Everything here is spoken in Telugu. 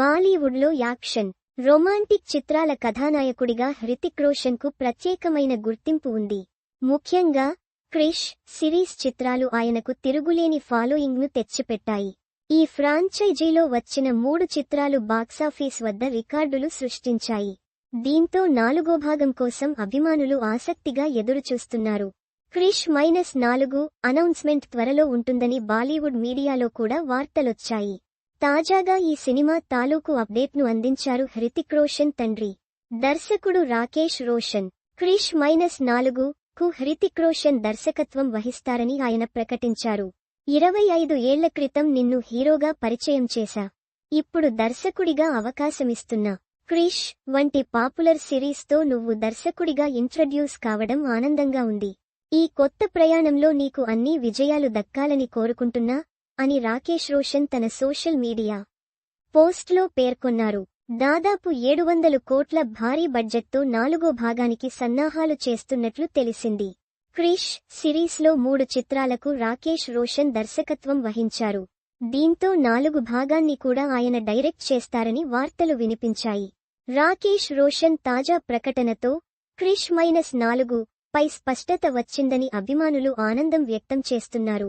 బాలీవుడ్లో యాక్షన్ రొమాంటిక్ చిత్రాల కథానాయకుడిగా హృతిక్ రోషన్కు ప్రత్యేకమైన గుర్తింపు ఉంది. ముఖ్యంగా క్రిష్ సిరీస్ చిత్రాలు ఆయనకు తిరుగులేని ఫాలోయింగ్ను తెచ్చిపెట్టాయి. ఈ ఫ్రాంచైజీలో వచ్చిన మూడు చిత్రాలు బాక్సాఫీస్ వద్ద రికార్డులు సృష్టించాయి. దీంతో నాలుగో భాగం కోసం అభిమానులు ఆసక్తిగా ఎదురుచూస్తున్నారు. క్రిష్ మైనస్ నాలుగు అనౌన్స్మెంట్ త్వరలో ఉంటుందని బాలీవుడ్ మీడియాలో కూడా వార్తలొచ్చాయి. తాజాగా ఈ సినిమా తాలూకు అప్డేట్ను అందించారు హృతిక్ రోషన్ తండ్రి. దర్శకుడు రాకేష్ రోషన్. క్రిష్ మైనస్ నాలుగు కు హృతిక్ రోషన్ దర్శకత్వం వహిస్తారని ఆయన ప్రకటించారు. ఇరవై ఐదు ఏళ్ళ క్రితం నిన్ను హీరోగా పరిచయం చేశా. ఇప్పుడు దర్శకుడిగా అవకాశమిస్తున్నా క్రిష్ వంటి పాపులర్ సిరీస్తో నువ్వు దర్శకుడిగా ఇంట్రడ్యూస్ కావడం ఆనందంగా ఉంది. ఈ కొత్త ప్రయాణంలో నీకు అన్ని విజయాలు దక్కాలని కోరుకుంటున్నా అని రాకేష్ రోషన్ తన సోషల్ మీడియా పోస్ట్లో పేర్కొన్నారు. దాదాపు ఏడు వందలు కోట్ల భారీ బడ్జెట్తో నాలుగో భాగానికి సన్నాహాలు చేస్తున్నట్లు తెలిసింది. క్రిష్ సిరీస్లో మూడు చిత్రాలకు రాకేష్ రోషన్ దర్శకత్వం వహించారు. దీంతో నాలుగు భాగాన్ని కూడా ఆయన డైరెక్ట్ చేస్తారని వార్తలు వినిపించాయి. రాకేష్ రోషన్ తాజా ప్రకటనతో క్రిష్ మైనస్ నాలుగు పై స్పష్టత వచ్చిందని అభిమానులు ఆనందం వ్యక్తం చేస్తున్నారు.